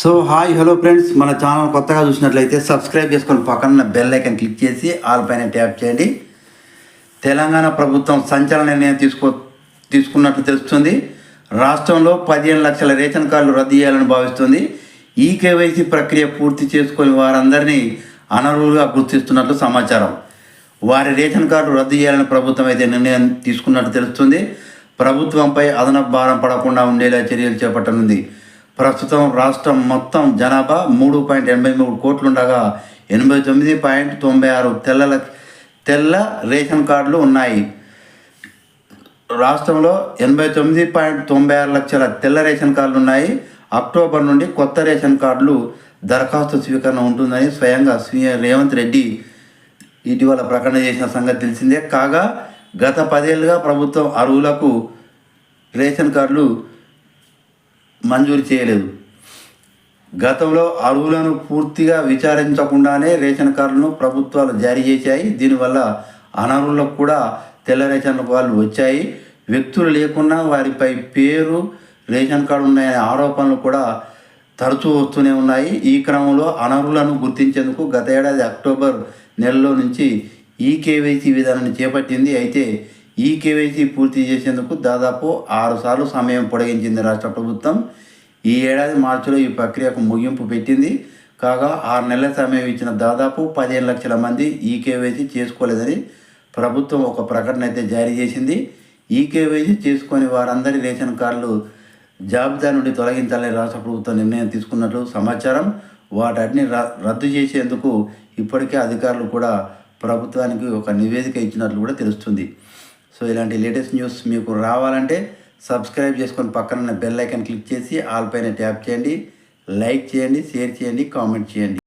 So hi hello friends. మన channel కొత్తగా చూసినట్లయితే సబ్స్క్రైబ్ చేసుకొని పక్కన బెల్ ఐకన్ క్లిక్ చేసి ఆల్ పైన ట్యాప్ చేయండి. తెలంగాణ ప్రభుత్వం సంచలన నిర్ణయం తీసుకో తీసుకున్నట్లు తెలుస్తుంది. రాష్ట్రంలో పదిహేను లక్షల రేషన్ కార్డులు రద్దు చేయాలని భావిస్తుంది. ఈ కేవైసీ ప్రక్రియ పూర్తి చేసుకొని వారందరినీ అనర్హులుగా గుర్తిస్తున్నట్లు సమాచారం. వారి రేషన్ కార్డు రద్దు చేయాలని ప్రభుత్వం అయితే నిర్ణయం తీసుకున్నట్లు తెలుస్తుంది. ప్రభుత్వంపై అదనపు భారం పడకుండా ఉండేలా చర్యలు చేపట్టనుంది. ప్రస్తుతం రాష్ట్రం మొత్తం జనాభా మూడు పాయింట్ ఎనభై మూడు కోట్లుండగా ఎనభై తొమ్మిది పాయింట్ తొంభై ఆరు తెల్ల తెల్ల రేషన్ కార్డులు ఉన్నాయి. రాష్ట్రంలో ఎనభై తొమ్మిది పాయింట్ తొంభై ఆరు లక్షల తెల్ల రేషన్ కార్డులు ఉన్నాయి. అక్టోబర్ నుండి కొత్త రేషన్ కార్డులు దరఖాస్తు స్వీకరణ ఉంటుందని స్వయంగా సీఎం రేవంత్ రెడ్డి ఇటీవల ప్రకటన చేసిన సంగతి తెలిసిందే. కాగా గత పదేళ్ళుగా ప్రభుత్వం అరువులకు రేషన్ కార్డులు మంజూరు చేయలేదు. గతంలో అర్హులను పూర్తిగా విచారించకుండానే రేషన్ కార్డులను ప్రభుత్వాలు జారీ చేశాయి. దీనివల్ల అనర్హులకు కూడా తెల్ల రేషన్ కార్డులు వచ్చాయి. వ్యక్తులు లేకున్నా వారిపై పేరు రేషన్ కార్డు ఉన్నాయనే ఆరోపణలు కూడా తరచూ వస్తూనే ఉన్నాయి. ఈ క్రమంలో అనర్హులను గుర్తించేందుకు గత ఏడాది అక్టోబర్ నెలలో నుంచి ఈ కేవైసీ విధానాన్ని చేపట్టింది. అయితే ఈ కేవైసీ పూర్తి చేసేందుకు దాదాపు ఆరు సార్లు సమయం పొడిగించింది రాష్ట్ర ప్రభుత్వం. ఈ ఏడాది మార్చిలో ఈ ప్రక్రియకు ముగింపు పెట్టింది. కాగా ఆరు నెలల సమయం ఇచ్చిన దాదాపు పదిహేను లక్షల మంది ఈ కేవైసీ చేసుకోలేదని ప్రభుత్వం ఒక ప్రకటన అయితే జారీ చేసింది. ఈ కేవైసీ చేసుకొని వారందరి రేషన్ కార్డులు జాబితా నుండి తొలగించాలని రాష్ట్ర ప్రభుత్వం నిర్ణయం తీసుకున్నట్లు సమాచారం. వాటిని రద్దు చేసేందుకు ఇప్పటికే అధికారులు కూడా ప్రభుత్వానికి ఒక నివేదిక ఇచ్చినట్లు కూడా తెలుస్తుంది. సో ఇలాంటి లేటెస్ట్ న్యూస్ మీకు రావాలంటే సబ్స్క్రైబ్ చేసుకొని పక్కన బెల్ ఐకాన్ క్లిక్ చేసి ఆల్ పైన ట్యాప్ చేయండి. లైక్ చేయండి షేర్ చేయండి కామెంట్ చేయండి.